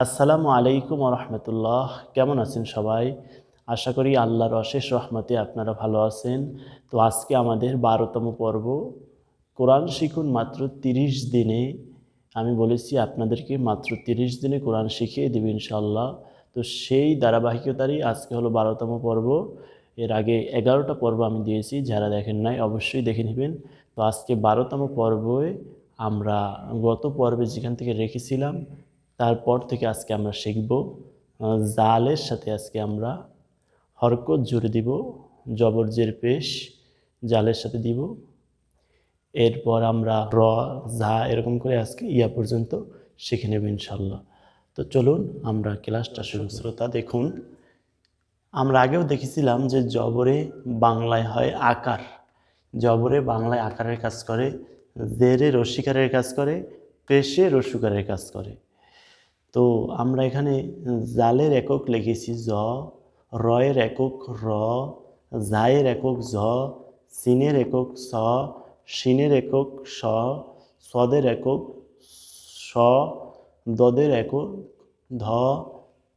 আসসালামু আলাইকুম রহমতুল্লাহ কেমন আছেন সবাই? আশা করি আল্লাহর অশেষ রহমতে আপনারা ভালো আছেন। তো আজকে আমাদের বারোতম পর্ব। কোরআন শিখুন মাত্র তিরিশ দিনে। আমি বলেছি আপনাদেরকে মাত্র তিরিশ দিনে কোরআন শিখিয়ে দেবে ইনশাল্লাহ তো সেই ধারাবাহিকতারই আজকে হলো বারোতম পর্ব। এর আগে এগারোটা পর্ব আমি দিয়েছি। যারা দেখেন নাই, অবশ্যই দেখে নেবেন। তো আজকে বারোতম পর্বে আমরা গত পর্বে যেখান থেকে রেখেছিলাম তারপর থেকে আজকে আমরা শিখব জালের সাথে আজকে আমরা হরকত জুড়ে দিব জবরজের পেশ জালের সাথে দিব। এরপর আমরা র ঝা এরকম করে আজকে ইয়া পর্যন্ত শিখে নেব ইনশাল্লাহ। তো চলুন আমরা ক্লাসটা শুরু শ্রোতা দেখুন আমরা আগেও দেখেছিলাম যে জবরে বাংলায় হয় আকার। জবরে বাংলায় আকারের কাজ করে জেরে রসিকারের কাজ করে পেশে রসুকারের কাজ করে। তো আমরা এখানে জালের একক লিখেছি জ, রয়ের একক র, জায়ের একক জ, সিনের একক স শিনের একক স, সদের একক স, দদের একক ধ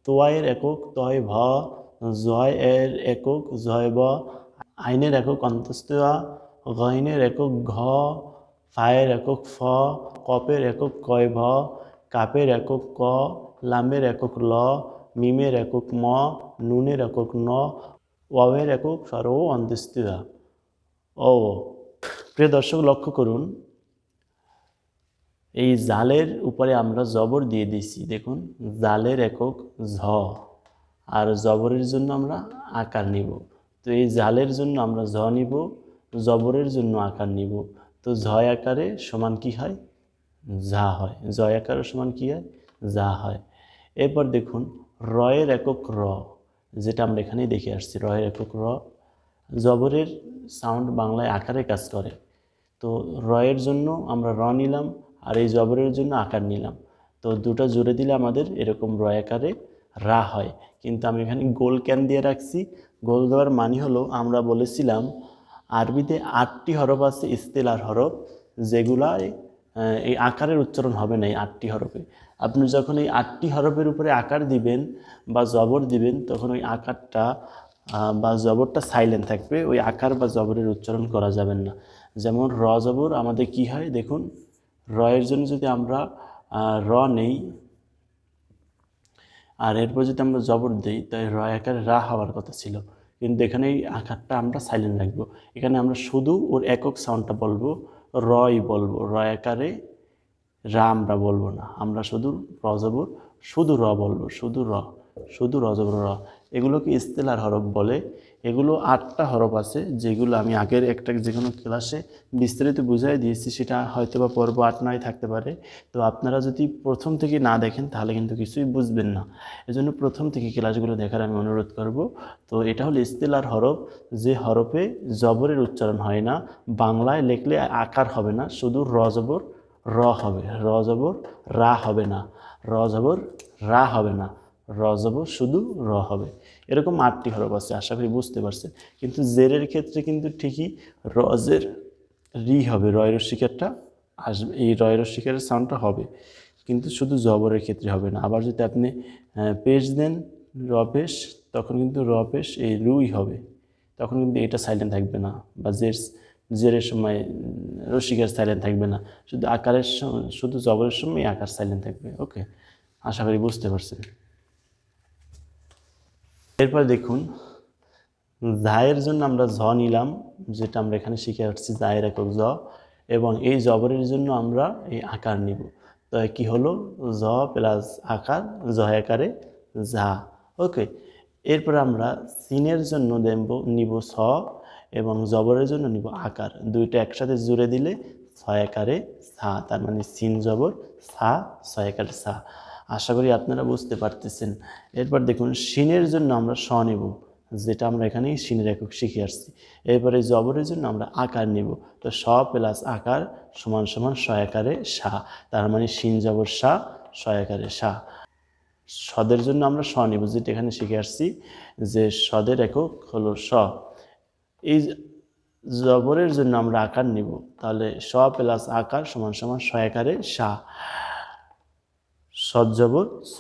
তোয়ায়ের একক তয় ভ জয় এর একক জয় ব, আইনের একক অন্তস্তুয়া গইনের একক ঘ, ফায়ের একক ফ, কপের একক কয় ভ কাপের একক ক, লামের একক ল, মিমের একক ম, নুনের একক ন ওয়াবের একক সর্ব অন্ত্যেষ্টিদা ও প্রিয় দর্শক, লক্ষ্য করুন, এই জালের উপরে আমরা জবর দিয়ে দিছি দেখুন, জালের একক ঝ। আর জবরের জন্য আমরা আকার নিব। তো এই জালের জন্য আমরা ঝ নিব, জবরের জন্য আকার নিব। তো ঝয় আকারে সমান কি হয়? যা হয়। জয় আকারের সমান কি হয়? যা হয়। এরপর দেখুন, রয়ের একক র, যেটা আমরা এখানেই দেখে আসছি, রয়ের একক র, জবরের সাউন্ড বাংলায় আকারে কাজ করে। তো রয়ের জন্য আমরা র নিলাম, আর এই জবরের জন্য আকার নিলাম। তো দুটো জুড়ে দিলে আমাদের এরকম রয় আকারে রা হয়। কিন্তু আমি এখানে গোল ক্যান দিয়ে রাখছি? গোল দেওয়ার মানে হলো, আমরা বলেছিলাম, আরবিতে আটটি হরফ আছে, ইস্তেলার হরফ, যেগুলায় এই আকারের উচ্চারণ হবে না এই আটটি হরফে। আপনি যখন এই আটটি হরফের উপরে আকার দিবেন বা জবর দিবেন, তখন ওই আকারটা বা জবরটা সাইলেন্ট থাকবে, ওই আকার বা জবরের উচ্চারণ করা যাবে না। যেমন র জবর, আমাদের কি হয় দেখুন, রয়ের জন্য যদি আমরা র নেই, আর এরপর যদি আমরা জবর দিই, তাই র আকারে রা হওয়ার কথা ছিল। কিন্তু এখানে এই আকারটা আমরা সাইলেন্ট রাখব। এখানে আমরা শুধু ওর একক সাউন্ডটা বলব। রই বলব রয় আকারে রা আমরা বলব না, আমরা শুধু রজবর, শুধু র বলব, শুধু র, শুধু রজবর র। এগুলোকে ইস্তেলার হরফ বলে এগুলো আটটা হরফ আছে, যেগুলো আমি আগের একটা যে কোনো ক্লাসে বিস্তারিত বুঝাই দিয়েছি, সেটা হয়তো বা পর্ব আট নয় থাকতে পারে। তো আপনারা যদি প্রথম থেকে না দেখেন, তাহলে কিন্তু কিছুই বুঝবেন না। এজন্য প্রথম থেকে ক্লাসগুলো দেখার আমি অনুরোধ করব। তো এটা হলো ইস্তেলার হরফ। যে হরফে জবরের উচ্চারণ হয় না, বাংলায় লিখলে আকার হবে না, শুধু রজবর র হবে। র জবর, রা হবে না। র জবর, রা হবে না। র জবর, শুধু র হবে। এরকম আটটি হরফ আছে, আশা করি বুঝতে পারছেন। কিন্তু জেরের ক্ষেত্রে কিন্তু ঠিকই রজের রি হবে, রয়ের শিকারটা আসবে, এই রয়ের শিকারের সাউন্ডটা হবে। কিন্তু শুধু জবরের ক্ষেত্রে হবে না, আবার যদি আপনি পেশ দেন র পেশ, তখন কিন্তু র পেশ এই রুই হবে। তখন কিন্তু এটা সাইলেন্ট থাকবে না, বা জের, জেরের সময় রসিকার সাইলেন্ট থাকবে না। শুধু আকারের শুধু জবরের সময় আকার সাইলেন্ট থাকবে ওকে আশা করি বুঝতে পারছেন। এরপর দেখুন জায়ের জন্য আমরা ঝ নিলাম, যেটা আমরা এখানে শিখে আসছি জায়ের একক জ, এবং এই জবরের জন্য আমরা এই আকার নিব। তো কি হলো? জ প্লাস আকার, জ আকারে যা। ওকে, এরপর আমরা সিনের জন্য দেব, নিব ছ এবং জবরের জন্য নিব আকার। দুইটা একসাথে জুড়ে দিলে ছয় আকারে সা, তার মানে সিন জবর, সা ছয় আকারে সা। আশা করি আপনারা বুঝতে পারতেছেন। এরপর দেখুন, শিনের জন্য আমরা স নেব, যেটা আমরা এখানেই শিনের একক শিখে আসছি। এরপরে জবরের জন্য আমরা আকার নেব, তো স প্লাস আকার সমান সমান স আকারে সা, তার মানে শিন জবর সা স আকারে সা। সদের জন্য আমরা স নেব, যেটা এখানে শিখে আসছি, যে সদের একক হলো স। এই জবরের জন্য আমরা আকার নিব, তাহলে স প্লাস আকার সমান সমান স আকারে সা। সজ্জবর স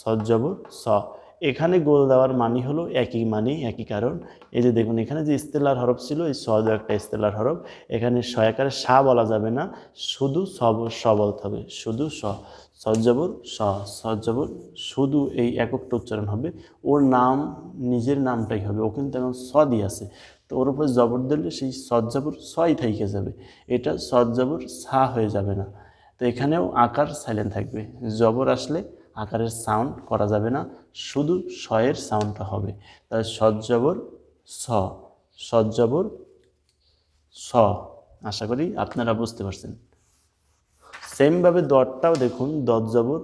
সজ্জবর স। এখানে গোল দেওয়ার মানি হলো একই মানি, একই কারণ। এই যে দেখুন, এখানে যে ইস্তেলার হরফ ছিল, এই সদ একটা ইস্তেলার হরফ, এখানে সয়াকারে সা বলা যাবে না। শুধু সব স বলতে হবে। শুধু স, সজ্জবর স, সজ্জবর, শুধু এই এককটা উচ্চারণ হবে। ওর নাম, নিজের নামটাই হবে। ও কিন্তু এখন স দিয়ে আছে। তো ওর উপর জবর দিলে সেই সজ্জাবর সই থাইকে যাবে। এটা সজ্জাবর সা হয়ে যাবে না। তো এখানেও আকার সাইলেন্ট থাকবে। জবর আসলে আকারের সাউন্ড করা যাবে না, শুধু শয়ের সাউন্ডটা হবে। তাহলে সজ্জবর স সজ্জবর স, আশা করি আপনারা বুঝতে পারছেন। সেমভাবে দরটাও দেখুন, দত জবর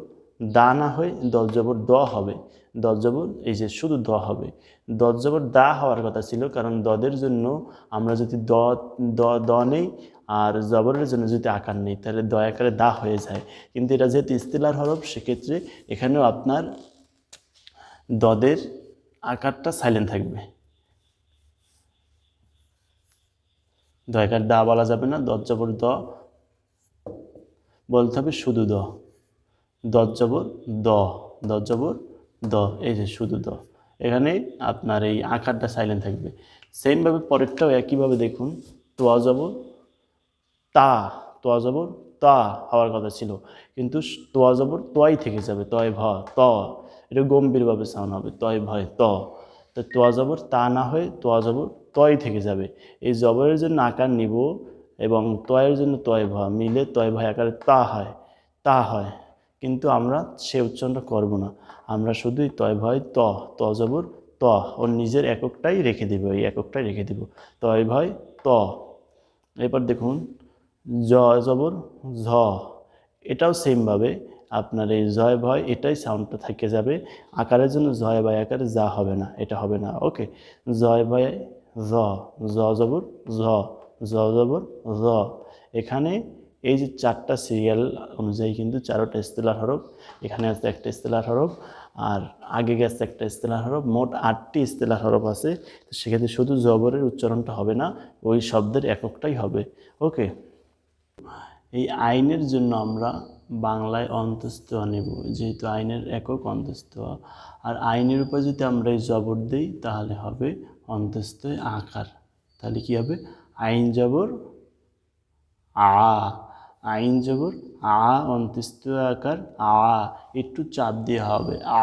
দা না হয়ে দত জবর দ হবে। দত জবর, এই যে শুধু দ হবে। দত জবর দা হওয়ার কথা ছিল, কারণ দদের জন্য আমরা যদি দ দ দ নেই আর জবরের জন্য যদি আকার নেই, তাহলে দ আকারে দা হয়ে যায়। কিন্তু এটা যেহেতু ইস্তিলার হরফ, সেক্ষেত্রে এখানেও আপনার দদের আকারটা সাইলেন্ট থাকবে। দয়াকার দা বলা যাবে না দত জবর, দ বলতে হবে শুধু দ। দত জবর, দ দত জবর, দ, এই যে শুধু দ। এখানে আপনার এই আকারটা সাইলেন্ট থাকবে। সেমভাবে পরেরটাও একইভাবে দেখুন তোয়া জবর তা তোয়া জবর তা হওয়ার কথা ছিল। কিন্তু তোয়া জবর তয় থেকে যাবে তয় ভ, ত। এটা গম্ভীরভাবে সাউন্ড হবে তয় ভয় ত। তো তোয়া জবর তা না হয়ে তোয়া জবর তয় থেকে যাবে। এই জবরের জন্য আকার নিব এবং তয়ের জন্য তয় ভ, মিলে তয় ভয় আকারে তা হয় তা হয়। কিন্তু আমরা সে উচ্চারণটা করব না। আমরা শুধুই তয় ভয় ত ত জবর ত। ওর নিজের এককটাই রেখে দেবে এই এককটাই রেখে দিব। তয় ভয় ত। এরপর দেখুন জ জবর, ঝ। এটাও সেমভাবে আপনার এই জয় ভয়, এটাই সাউন্ডটা থেকে যাবে। আকারের জন্য জয় ভয়, আকারে যা হবে না, এটা হবে না ওকে জয় ভয় জ জবর, ঝ জ জবর জ এখানে এই যে চারটা সিরিয়াল অনুযায়ী কিন্তু চারোটা ইস্তেলার হরফ, এখানে আছে একটা ইস্তেলার হরফ, আর আগে গেছে একটা ইস্তেলার হরফ, মোট আটটি ইস্তেলার হরফ আছে। তো সেক্ষেত্রে শুধু জবরের উচ্চারণটা হবে না, ওই শব্দের এককটাই হবে ওকে এই আইনের জন্য আমরা বাংলায় অন্তস্থ নেব, যেহেতু আইনের একক অন্তস্থ। আর আইনের উপর যদি আমরা এই জবর দিই, তাহলে হবে অন্তস্থ আকার। তাহলে কি হবে? আইন জবর আ। আইন জবর আ, অন্তস্থ আকার আ। একটু চাপ দিয়ে হবে। আ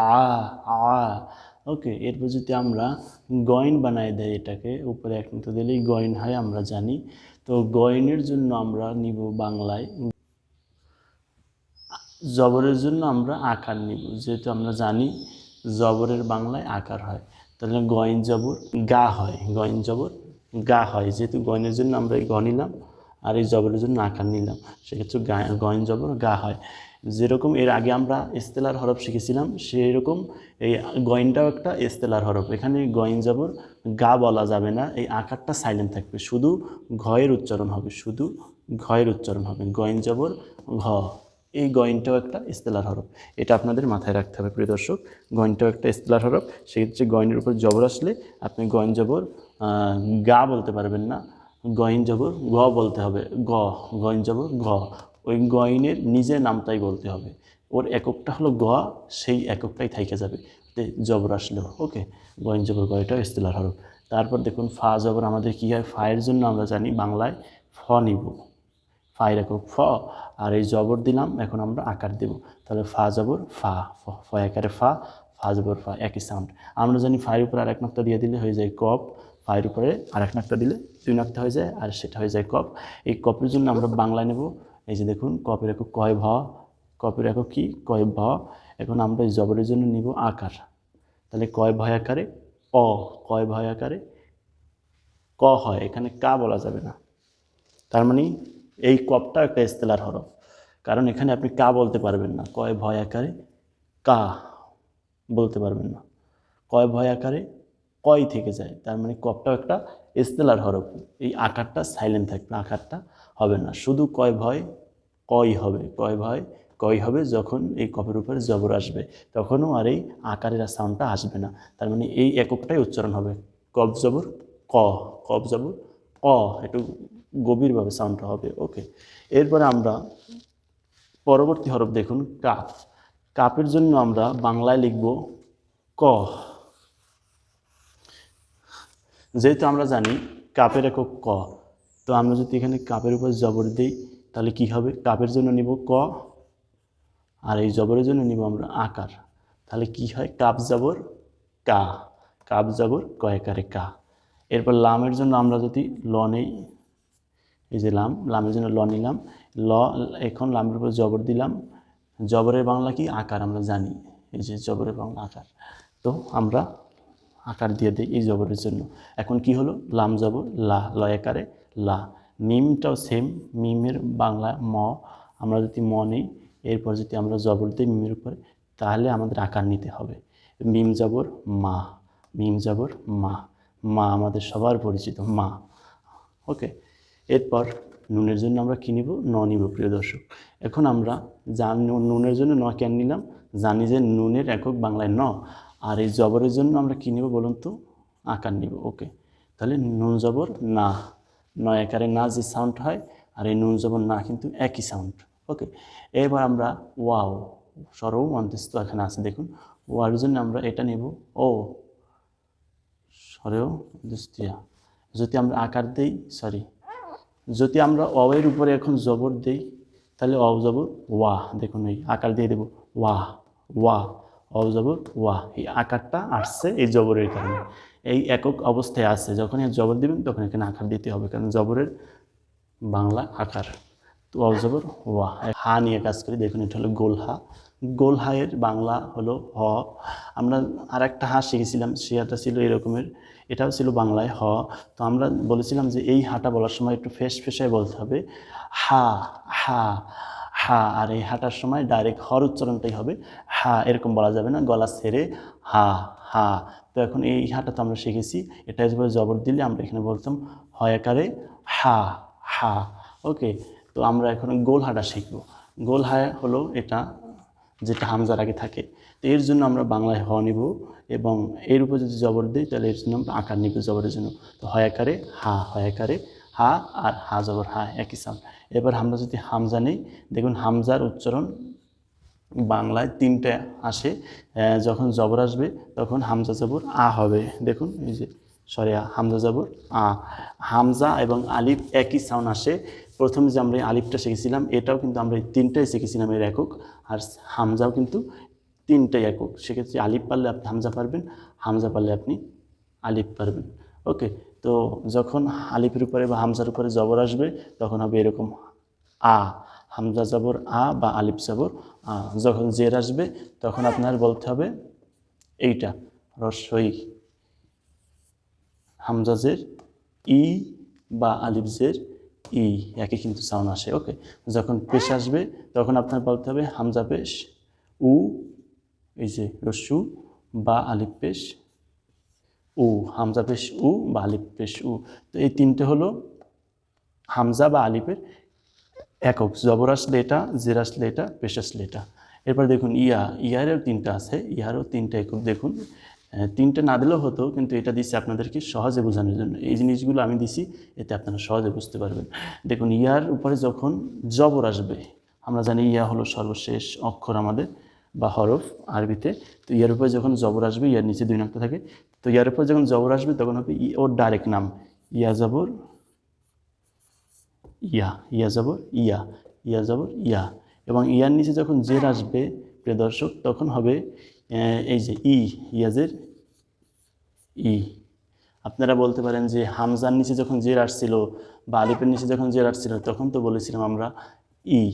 আ। ওকে এরপর যদি আমরা গয়ন বানাই দেয় এটাকে, উপরে এক মতো দিলেই গয়ন হয়, আমরা জানি। তো গয়নের জন্য আমরা নিব বাংলায় জবরের জন্য আমরা আকার নিব। যেহেতু আমরা জানি জবরের বাংলায় আকার হয়, তাহলে গয়ন জবর গা হয়, গয়ন জবর গা হয়। যেহেতু গয়নের জন্য আমরা এই গ নিলাম, আর এই জবরের জন্য আকার নিলাম, সেক্ষেত্রে গা, গয়ন জবর গা হয়। যেরকম এর আগে আমরা ইস্তেলার হরফ শিখেছিলাম সেই রকম এই গয়নটাও একটা ইস্তেলার হরফ। এখানে গয়ন জবর, গা বলা যাবে না, এই আকারটা সাইলেন্ট থাকবে। শুধু ঘয়ের উচ্চারণ হবে, শুধু ঘয়ের উচ্চারণ হবে। গয়ন জবর, ঘ। এই গয়নটাও একটা ইস্তেলার হরফ। এটা আপনাদের মাথায় রাখতে হবে, প্রিয় দর্শক। গয়নটাও একটা ইস্তেলার হরফ। সেক্ষেত্রে গয়নের উপর জবর আসলে আপনি গয়ন জবর গা বলতে পারবেন না। গয়ন জবর, গ বলতে হবে। গ গয়ন জবর গ ওই গয়নের নিজের নামটাই বলতে হবে। ওর এককটা হলো গ সেই এককটাই থাইকে যাবে। জবর আসলেও ওকে? গয়ন জবর গয়টাও ইস্তেলার হরফ তারপর দেখুন, ফা জবর আমাদের কী হয়? ফায়ের জন্য আমরা জানি বাংলায় ফ নিব। ফায়ের একক ফ, আর এই জবর দিলাম, এখন আমরা আকার দেব। তাহলে ফা জবর, ফা, ফ- আকারে ফা ফা জবর, ফা একই সাউন্ড আমরা জানি ফায়ের উপরে আরেক নক্তা দিয়ে দিলে হয়ে যায় কপ, ফায়ের উপরে আরেক নক্তা দিলে দুই নক্তা হয়ে যায়, আর সেটা হয়ে যায় কপ। এই কপের জন্য আমরা বাংলায় নেব এই যে দেখুন কপের একক কয় ভ কপের একক কি? কয় ভ। এখন আমরা জবরের জন্য নিব আকার। তাহলে কয় ভয় আকারে? অ, কয় ভয় আকারে? ক হয় এখানে কা বলা যাবে না। তার মানে এই কপটা একটা ইস্তেলার হরফ। কারণ এখানে আপনি কা বলতে পারবেন না। কয় ভয় আকারে? কা বলতে পারবেন না। কয় ভয় আকারে? কয় থেকে যায়? তার মানে কপটাও একটা ইস্তেলার হরফ। এই আকারটা সাইলেন্ট থাকবে, আকারটা হবে না। শুধু কয় ভয়, কয় হবে। কয় ভয়, কয় হবে যখন এই কপের উপরে জবর আসবে। তখনও আর এই আকারের সাউন্ডটা আসবে না। তার মানে এই এককটাই উচ্চারণ হবে। কব জবর, ক কব জবর, ক। একটু গভীরভাবে সাউন্ডটা হবে। ওকে। এরপরে আমরা পরবর্তী হরফ দেখুন কাপ কাপের জন্য আমরা বাংলায় লিখব ক। যেহেতু আমরা জানি কাপের একক ক, তো আমরা যদি এখানে কাপের উপর জবর দিই, তাহলে কি হবে? কাপের জন্য নিব ক, আর এই জবরের জন্য নিব আমরা আকার। তাহলে কি হয়? কাপ জবর কা, কাপ জবর কয়েকারে কা। এরপর লামের জন্য আমরা যদি ল নেই, এই যে লাম, লামের জন্য ল নিলাম, ল, এখন লামের উপর জবর দিলাম, জবরের বাংলা কি? আকার, আমরা জানি। এই যে জবরের বাংলা আকার। তো আমরা আকার দিয়ে দিই এই জবরের জন্য। এখন কি হলো? লাম জবর, লা লয়াকারে লা। মিমটাও সেম মিমের বাংলা ম। আমরা যদি ম নেই, এরপর যদি আমরা জবর দিই মিমের উপরে, তাহলে আমাদের আকার নিতে হবে। মিম জবর, মা। মিম জবর, মা। মা আমাদের সবার পরিচিত, মা। ওকে, এরপর নুনের জন্য আমরা কী নিব? ন নিব, প্রিয় দর্শক। এখন আমরা জান, নুনের জন্য ন কেন নিলাম? জানি যে নুনের একক বাংলায় ন। আর এই জবরের জন্য আমরা কী নিব বলুন তো? আকার নিব ওকে তাহলে নুন জবর না ন একারে না যে সাউন্ড হয়, আর এই নুন জবর না কিন্তু একই সাউন্ড ওকে এবার আমরা ওয়াও সরও অন্তস্থ এখানে আছে, দেখুন। ওয়ার জন্য আমরা এটা নেব, ও, সরেও দুস্তিয়া যদি আমরা আকার দেই সরি যদি আমরা অয়ের উপরে এখন জবর দেই, তাহলে অ জবর ওয়া, দেখুন এই আকার দিয়ে দেব, ওয়া ওয়া। অ জবর ওয়া এই আকারটা আসছে এই জবরের কারণে। এই একক অবস্থায় আছে যখন জবর দিবেন, তখন এখানে আকার দিতে হবে, কারণ জবরের বাংলা আকার। তো অ জবর ওয়া হা নিয়ে কাজ করি, দেখুন এটা হলো গোল হা। গোল হায়ের বাংলা হলো হ। আমরা আর একটা হা শিখেছিলাম সেটা ছিল এরকমের এটাও ছিল বাংলায় হ। তো আমরা বলেছিলাম যে এই হাটা বলার সময় একটু ফেস ফেসায় বলতে হবে, হা হা হা আর এই হাঁটার সময় ডাইরেক্ট হর উচ্চারণটাই হবে। হা এরকম বলা যাবে না, গলা ছেড়ে হা হা। তো এখন এই হাঁটা তো আমরা শিখেছি, এটা এবার জবর দিলে আমরা এখানে বলতাম হয়াকারে হা হা। ওকে, তো আমরা এখন গোল হাঁটা শিখব। গোল হায়া হলো এটা যেটা হামজার আগে থাকে। তো এর জন্য আমরা বাংলায় হ নিব এবং এর উপর যদি জবর দিই তাহলে এর জন্য আমরা আকার নিব জবরের জন্য। তো হয় আকারে হা, হয় আকারে হা আর হা জবর হা একই সাউন্ড এবার আমরা যদি হামজা নেই, দেখুন হামজার উচ্চারণ বাংলায় তিনটে আসে যখন জবর আসবে তখন হামজা জবর আ হবে। দেখুন, এই যে, সরি, হামজা জবর আ। হামজা এবং আলিফ একই সাউন্ড আসে। প্রথমে যে আমরা এই আলিফটা শিখেছিলাম, এটাও কিন্তু আমরা এই তিনটাই শিখেছিলাম এর একক, আর হামজাও কিন্তু তিনটাই একক। সেক্ষেত্রে আলিফ পারলে আপনি হামজা পারবেন, হামজা পারলে আপনি আলিফ পারবেন। ওকে তো যখন আলিফের উপরে বা হামজার উপরে জবর আসবে, তখন হবে এরকম আ, হামজা জবর আ বা আলিফ জবর, আ, যখন জের আসবে, তখন আপনার বলতে হবে এইটা রস্বই হামজা জের, ই বা আলিফ জের, ই একই কিন্তু সাউন্ড আসে ওকে যখন পেশ আসবে, তখন আপনার বলতে হবে হামজা পেশ, উ, এই যে রস্যু বা আলিফ পেশ উ, হামজা পেশ উ বা আলিফ পেশ উ। তো এই তিনটে হলো হামজা বা আলিফের একক জবর আসলে এটা জের আসলে এটা পেশ আসলে এটা এরপর দেখুন, ইয়া, ইয়ারেও তিনটা আছে ইয়ারও তিনটা একক। দেখুন তিনটে না দিলেও হতো, কিন্তু এটা দিচ্ছি আপনাদেরকে সহজে বোঝানোর জন্য। এই জিনিসগুলো আমি দিছি, এতে আপনারা সহজে বুঝতে পারবেন। দেখুন, ইয়ার উপরে যখন জবর আসবে, আমরা জানি ইয়া হলো সর্বশেষ অক্ষর আমাদের বা হরফ আরবিতে। তো ইয়ার উপরে যখন জবর আসবে, ইয়ার নিচে দুই নাকটা থাকে। তো ইয়ার উপরে যখন জবর আসবে, তখন হবে ই, ওর ডাইরেক্ট নাম। ইয়া জবর, ইয়া ইয়া জবর, ইয়া ইয়া জবর, ইয়া। এবং ইয়ার নিচে যখন জের আসবে, প্রিয় দর্শক, তখন হবে এই যে ই ইয়াজের ই। আপনারা বলতে পারেন যে হামজার নিচে যখন জের আসছিল বা আলিফের নিচে যখন জের আসছিল, তখন তো বলেছিলাম আমরা ই।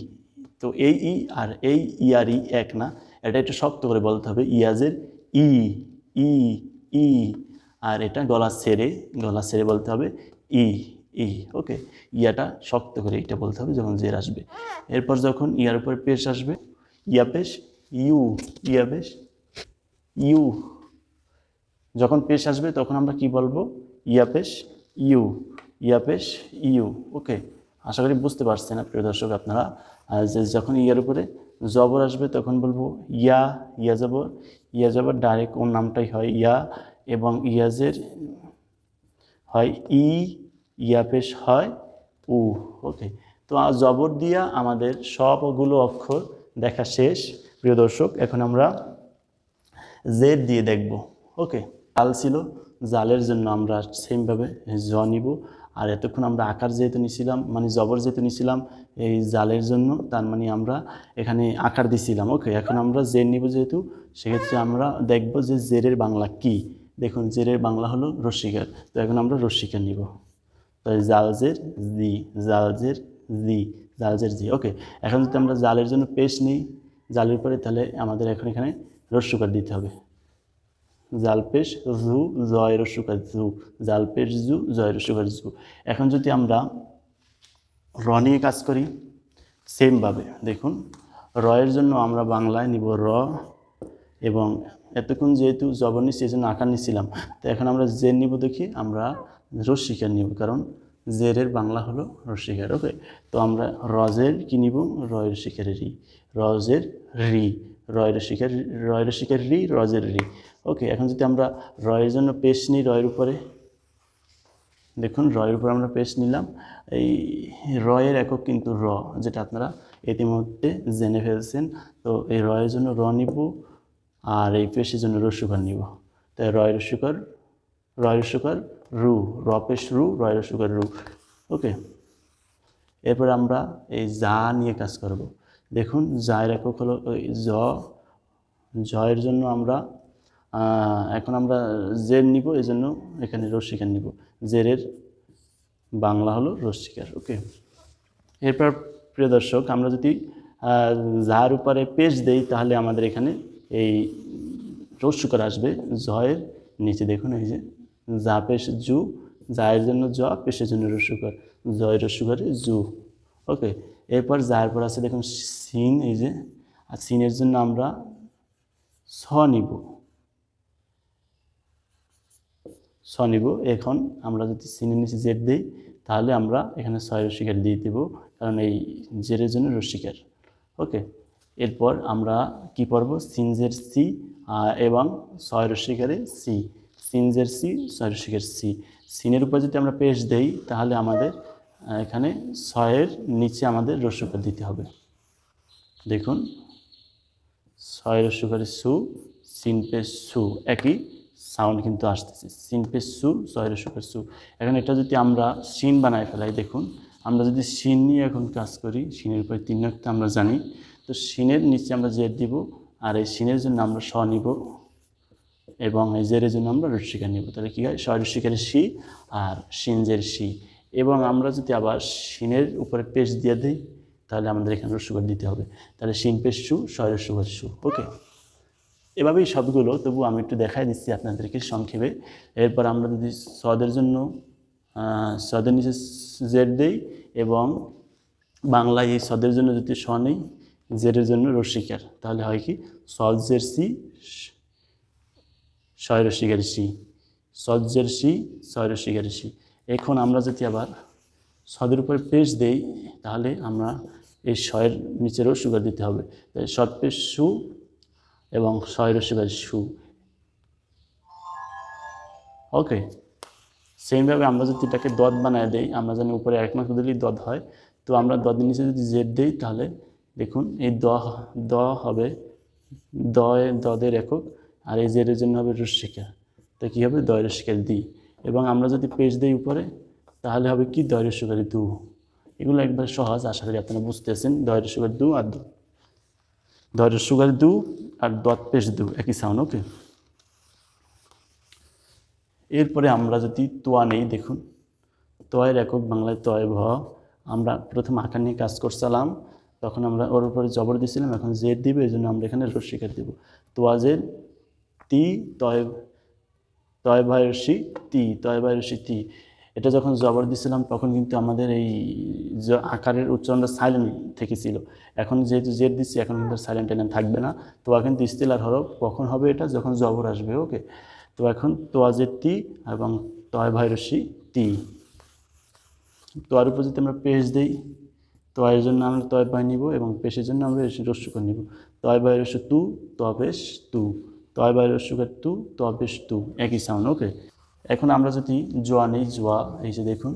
তো এই ই আর এই ই আর ই এক না। এটা একটু শক্ত করে বলতে হবে ইয়াজের ই ই। ই, আর এটা গলা সেরে গলা সেরে বলতে হবে ই ই, ওকে? ইয়াটা শক্ত করে এটা বলতে হবে যখন জের আসবে। এরপর যখন ইয়ার উপর পেশ আসবে, ইয়া পেশ, ইউ, ইয়া পেশ, ইউ, যখন পেশ আসবে তখন আমরা কি বলব? ইয়া পেশ, ইউ, ইয়া পেশ, ইউ, ওকে? আশা করি বুঝতে পারছেন প্রিয় দর্শক আপনারা। যখন ইয়ার উপরে জবর আসবে তখন বলব ইয়া ইয়া জবর ইয়া জবর ডাইরেক্ট ওর নামটাই হয় ইয়া এবং ইয়াজের হয় ই ইয়াপেশ হয় উ ওকে তো জবর দিয়া আমাদের সবগুলো অক্ষর দেখা শেষ। প্রিয় দর্শক, এখন আমরা জেড দিয়ে দেখব ওকে জাল ছিল, জালের জন্য আমরা সেমভাবে জ নিব। আর এতক্ষণ আমরা আকার যেহেতু নিছিলাম মানে জবর যেহেতু নিছিলাম, এই জালের জন্য, তার মানে আমরা এখানে আকার দিছিলাম। ওকে এখন আমরা জের নিব যেহেতু, সেক্ষেত্রে আমরা দেখব যে জেরের বাংলা কি। দেখুন, জেরের বাংলা হলো রসিকার। তো এখন আমরা রসিকার নিব। তাই জালজের জি জালজের জি জালজের জি। ওকে এখন যদি আমরা জালের জন্য পেস্ট নিই, জালের পরে তাহলে আমাদের এখন এখানে রস্যকার দিতে হবে। জালপেশ জু জয় রস্যকার জু। জালপেশ জু জয় রস্যকার জু। এখন যদি আমরা র নিয়ে কাজ করি সেমভাবে দেখুন রয়ের জন্য আমরা বাংলায় নিব র এবং এতক্ষণ যেহেতু জবর এই জন্য আকার নিচ্ছিলাম তো এখন আমরা জের নিব দেখি, আমরা রস্বীকার নিব, কারণ জেরের বাংলা হলো রস্বীকার ওকে তো আমরা রজের কি নিব? রয়ের শিকারের রি রজের রি। রয়ের শিকার রয়ের শিকার রি রজের রি। ওকে এখন যদি আমরা রয়ের জন্য পেশ নিই রয়ের উপরে, দেখুন রয়ের উপর আমরা পেশ নিলাম। এই রয়ের একক কিন্তু র, যেটা আপনারা ইতিমধ্যে জেনে ফেলছেন। তো এই রয়ের জন্য র নিব, আর এই পেশের জন্য রসুকার নিব। তাই রয় রসুকার রয় রসুকার রু, র পেশ রু রয় রসুকার রু। ওকে এরপর আমরা এই যা নিয়ে কাজ করব। দেখুন, জায়ের একক হলো জ। জয়ের জন্য আমরা এখন আমরা জের নিব, এই জন্য এখানে রস্বীকার নিব। জেরের বাংলা হলো রস্বীকার ওকে? এরপর প্রিয় দর্শক, আমরা যদি যার উপরে পেজ দেই, তাহলে আমাদের এখানে এই রস্যুকার আসবে, জয়ের নিচে। দেখুন, এই যে যা পেশ জু, জায়ের জন্য জ, পেশের জন্য রস্যুকার জয় রস্যুকারে জু, ওকে? এরপর যার পর আছে, দেখুন সিন, এই যে, আর সিনের জন্য আমরা ছ নিব। ছ নিব। এখন আমরা যদি সিনের নিচে জেড দিই, তাহলে আমরা এখানে ছয় রসিকার দিয়ে দেব, কারণ এই জেরের জন্য রসিকার ওকে? এরপর আমরা কি পড়ব? সিনজের সি এবং ছয় রসিকারে সি সিনজের সি ছয় রসিকার সি সিনের উপর যদি আমরা পেশ দেই, তাহলে আমাদের এখানে ছয়ের নিচে আমাদের রসিকার দিতে হবে। দেখুন, ছয় রসুকারে সু সিনপে সু, একই সাউন্ড কিন্তু আসতেছে। সিনপে সু, ছয় রসুকার সু। এখন এটা যদি আমরা সিন বানায় ফেলাই, দেখুন, আমরা যদি সিন নিয়ে এখন কাজ করি, সিনের উপরে তিন নক্তা আমরা জানি, তো সিনের নিচে আমরা জেড দিব, আর এই সিনের জন্য আমরা স নিব, এবং এই জেরের জন্য আমরা রস্বীকার নিব। তাহলে কী হয়? ছয় রস্বীকারের সি আর সিনজের সি। এবং আমরা যদি আবার শিনের উপরে পেশ দিয়ে দিই, তাহলে আমাদের এখানে রসুগার দিতে হবে। তাহলে শিন পেশ সু ছয় রসুগার সু ওকে? এভাবেই সবগুলো তবু আমি একটু দেখাই দিচ্ছি আপনাদেরকে সংক্ষেপে। এরপর আমরা যদি সদের জন্য সদের নিচে জেড দেই এবং বাংলায় এই সদের জন্য যদি স নেই, জেডের জন্য রসিকার তাহলে হয় কি? সদ জের সি ছয় রসিকার সি। সজ্জের সি রসিকার সি। এখন আমরা যদি আবার সদের উপরে পেশ দেই, তাহলে আমরা এই শয়ের নিচেরও সুগার দিতে হবে। তাই সদ সু এবং ছয় রসিকার সু। ওকে, সেইভাবে আমরা যদি এটাকে দদ বানায় দেই, আমরা জানি উপরে এক মাত্র দিলেই দদ হয়। তো আমরা দদের নিচে যদি জেড দিই, তাহলে দেখুন এই দ দ হবে দয়, দদের একক, আর এই জেডের জন্য হবে রস্মিকা তো কী হবে? দয় রস্মিকার দি। এবং আমরা যদি পেজ দিই উপরে, তাহলে হবে কি? দয় রস্মিকারি দু। এগুলো একবার সহজ, আশা করি আপনারা বুঝতেছেন। দয় রস্মিকার দু আর দু দয় রস্মিকার দু আর দত পেশ দু। একই সাউন্ড ওকে এরপরে আমরা যদি তোয়া নেই, দেখুন। তয়ের একক বাংলায় তয় ভ আমরা প্রথম আঁকা নিয়ে কাজ করছিলাম। তখন আমরা ওর উপরে জবর দিয়েছিলাম। এখন জেড দিবে এই জন্য আমরা এখানে রস্বীকার দেব। তোয়া জেড তি তয় তয় ভায়সী তি, তয় ভায়সী তি। এটা যখন জবর দিছিলাম, তখন কিন্তু আমাদের এই আকারের উচ্চারণটা সাইলেন্ট থেকেছিল এখন যেহেতু জেড দিচ্ছি এখন কিন্তু সাইলেন্ট টাইলেন্ট থাকবে না। তো কিন্তু ইস্তিলার হরফ কখন হবে এটা? যখন জবর আসবে ওকে তো এখন তোয়াজের তি এবং তয় ভাইরসি তি। তোয়ার উপর যদি আমরা পেশ দিই, তয়ের জন্য আমরা তয় পাই নিব এবং পেশের জন্য আমরা রস্যুকার নিব। তয় ভাইরস তু তবেশ তু। তয় ভাইরস্যুকার তু তবেশ তু, একই সাউন্ড ওকে এখন আমরা যদি জোয়া নেই, জোয়া, এই যে দেখুন,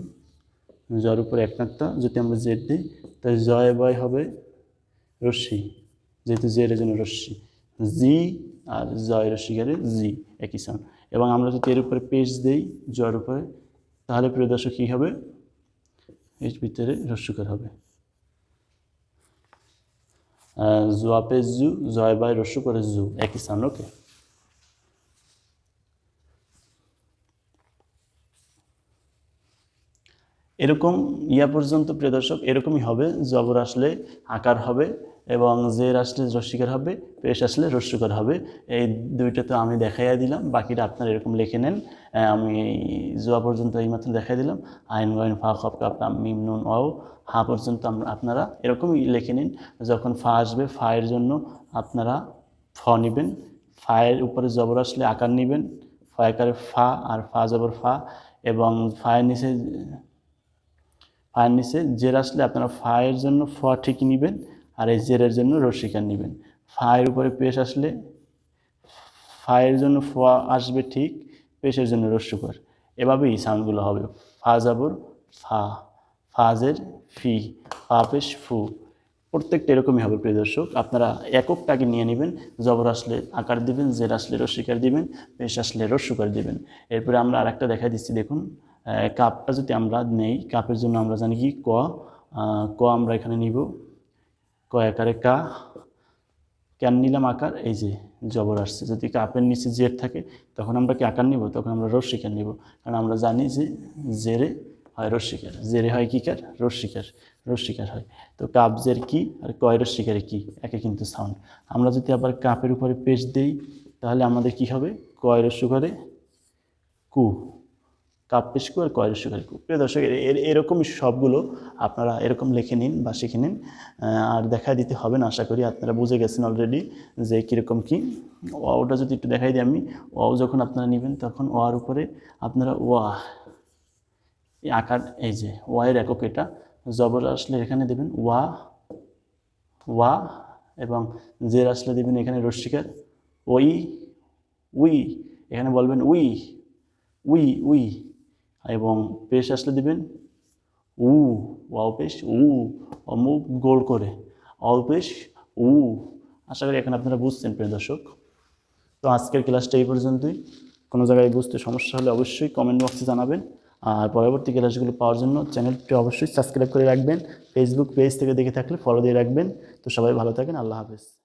জয়ের উপর এক নাকটা যদি আমরা জেড দিই, তাহলে জয় বয় হবে রশ্মি। যেহেতু জের জন্য রশ্মি। জি আর জয় রশ্মিকারে জি, একই সাউন্ড এবং আমরা যদি এর উপরে পেজ দেই, জয়ের উপরে, তাহলে প্রিয় দর্শক কী হবে? এর ভিতরে রস্যকার হবে। জোয়া পেশ জু, জয় বাই রস্য করে জু, একই সাউন্ড ওকে এরকম ইয়া পর্যন্ত, প্রিয় দর্শক, এরকমই হবে। জবর আসলে আকার হবে এবং জের আসলে রস্যিকার হবে, পেশ আসলে রস্যকার হবে। এই দুইটা তো আমি দেখাইয়া দিলাম, বাকিটা আপনারা এরকম লিখে নেন। আমি জোয়া পর্যন্ত এইমাত্র দেখাই দিলাম। আইন গয়ন ফা খপ কাপ মিম নুন অ হা পর্যন্ত আপনারা এরকমই লিখে নিন। যখন ফা আসবে ফা এর জন্য আপনারা ফ নেবেন। ফায়ের উপরে জবর আসলে আকার নেবেন। ফা আকারে ফা আর ফা জবর ফা এবং ফায়ের নিচে ফায়ের নিচে জের আসলে আপনারা ফায়ের জন্য ফ ঠিক নেবেন, আর এই জেরের জন্য রসিকার নেবেন। ফায়ের উপরে পেশ আসলে ফায়ের জন্য ফ আসবে ঠিক, পেশের জন্য রস্যকর এভাবেই সাউন্ডগুলো হবে। ফা জাবর, ফা, ফাজের ফি, ফা পেশ ফু। প্রত্যেকটা এরকমই হবে, প্রিয় দর্শক। আপনারা এককটাকে নিয়ে নেবেন, জবর আসলে আকার দিবেন, জের আসলে রস্যিকার দিবেন, পেশ আসলে রস্যকার দিবেন। এরপরে আমরা আরেকটা দেখা দিচ্ছি, দেখুন। কাপটা যদি আমরা নেই কাপের জন্য আমরা জানি কি? ক ক আমরা এখানে নিব। ক আকারে কা। ক্যান নিলাম আকার? এই যে, জবর আসছে। যদি কাপের নিচে জের থাকে, তখন আমরা কি আকার নিব? তখন আমরা রস্যিকার নিব? কারণ আমরা জানি যে জেরে হয় রস্যিকার জেরে হয় কি কার? রস্যিকার রস্যিকার হয়। তো কাপ জের কি আর কয় রস্যিকারে কি? একে কিন্তু সাউন্ড আমরা যদি আবার কাপের উপরে পেশ দেই, তাহলে আমাদের কি হবে? কয় রস্যকারে কু। কাপ পেশ কু আর কয় রস্যকারে কু প্রিয় দর্শক এর- এর- এরকমই সবগুলো আপনারা এরকম লিখে নিন বা শিখে নিন। আর দেখা দিতে হবে না, আশা করি আপনারা বুঝে গেছেন অলরেডি যে কীরকম কী। ওটা যদি একটু দেখাই দিই আমি। ও যখন আপনারা নেবেন তখন ওয়ার উপরে আপনারা ওয়া, এই আকার, এই যে ওয়াইয়ের একক এটা জবর আসলে এখানে দেবেন ওয়া ওয়া এবং জের আসলে দেবেন এখানে রস্যিকার ওই, উই, এখানে বলবেন উই উই উই। এবং পেশ আসলে দিবেন উ, ওয়াও পেশ, উ, অমুক গোল করে, অল পেশ, উ। আশা করি এখন আপনারা বুঝছেন, প্রিয় দর্শক। তো আজকের ক্লাসটা এই পর্যন্তই। কোনো জায়গায় বুঝতে সমস্যা হলে অবশ্যই কমেন্ট বক্সে জানাবেন। আর পরবর্তী ক্লাসগুলো পাওয়ার জন্য চ্যানেলটি অবশ্যই সাবস্ক্রাইব করে রাখবেন। ফেসবুক পেজ থেকে দেখে থাকলে ফলো দিয়ে রাখবেন। তো সবাই ভালো থাকেন, আল্লাহ হাফেজ।